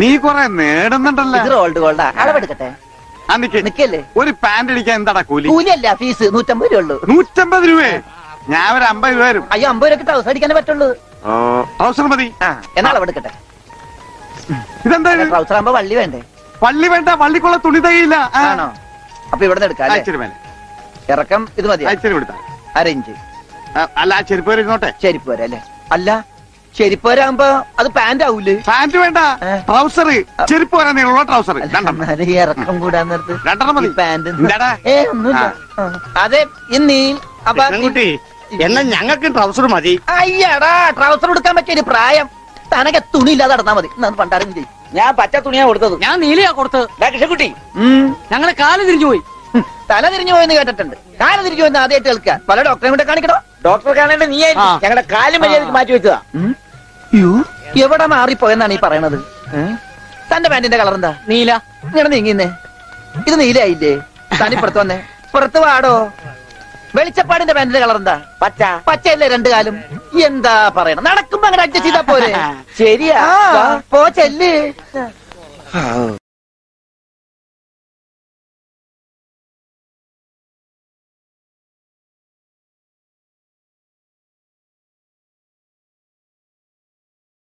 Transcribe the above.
നീ കൊറേ നേടുന്നുണ്ടല്ലോ? ഇത് റോൾഡ് ഗോൾഡാ അളവെടുക്കട്ടെ. നിക്കല്ലേ? ഒരു പാന്റ് അടിക്കാൻ എന്താടാ കൂലി? കൂലിയല്ല ഫീസ് നൂറ്റമ്പത് രൂപ ഉള്ളൂ. നൂറ്റമ്പത് രൂപയെ? ഞാൻ ഒരു അമ്പത് രൂപ വരും അയ്യോ അമ്പത് രൂപ ട്രൗസർ അടിക്കാനേ പറ്റുള്ളൂ. ട്രൗസർ മതി. എന്നാ അളവെടുക്കട്ടെ ഇതെന്താ ഇത്? ട്രൗസർ ആകുമ്പോ വള്ളി വേണ്ടേ? വള്ളി വേണ്ട പള്ളിക്കുള്ള തുണി തയ്യില്ല. ആണോ? അപ്പൊ ഇവിടെ എടുക്കാം ഇറക്കം ഇത് മതി കൊടുത്താ. അരയിഞ്ച്. അല്ല ചെരുപ്പ് വരെ ഇരുന്നോട്ടെ. ചെരിപ്പ് വരെ അല്ലേ? അല്ല ചെരിപ്പ് വരാകുമ്പോ അത് പാന്റ് ആവൂലേ? പാന്റ് വേണ്ട. ട്രൗസർ ചെരുപ്പ് വരെ ട്രൗസർ ഇറക്കം കൂടാൻ നേരത്ത് രണ്ടെണ്ണം മതി. പാന്റ് എന്താടാ? ഏ ഒന്നുമില്ല. അതെ ഇന്നീ അപ്പൊ എന്നാ ഞങ്ങൾക്ക് ട്രൗസർ മതി. അയ്യടാ ട്രൗസർ എടുക്കാൻ പറ്റിയ ഒരു പ്രായം. തനക്ക് തുണി ഇല്ലാതെ നടന്നാ മതി. എന്നാ പണ്ടാരും ചെയ്യും. ഞാൻ പച്ച തുണിയാ കൊടുത്തത്. ഞാൻ നീലയാ കൊടുത്തത്. ദാ കൃഷ്ണൻകുട്ടി. ഞങ്ങളെ കാൽ തിരിഞ്ഞു പോയി. തല തിരിഞ്ഞു പോയെന്ന് കേട്ടിട്ടുണ്ട്. കാൽ തിരിഞ്ഞു പോയെന്ന് ആദ്യമായിട്ട് കേൾക്കുക. പല ഡോക്ടറെ കൂടെ കാണിക്കണോ? ഡോക്ടറെ കാണേണ്ട നീ ആയിട്ട് ഞങ്ങളുടെ കാലും മര്യാദയ്ക്ക് മാറ്റി വെച്ചതാ എവിടെ മാറിപ്പോയെന്നാണ് ഈ പറയണത്? തന്റെ പാന്റിന്റെ കളർ എന്താ? നീല. ഇങ്ങനെ നീങ്ങിന്നേ ഇത് നീലായില്ലേ തനിപ്പുറത്ത് വന്നേ. പുറത്ത് വാടോ. വെളിച്ചപ്പാടിന്റെ പാന്റിന്റെ കളർ എന്താ? പച്ച. പച്ചയല്ലേ രണ്ടു കാലും? എന്താ പറയണം നടക്കുമ്പോ അങ്ങനെ അഡ്ജസ്റ്റ് ചെയ്താ പോരെ. ശരിയാ. പോ ചെല്ല്.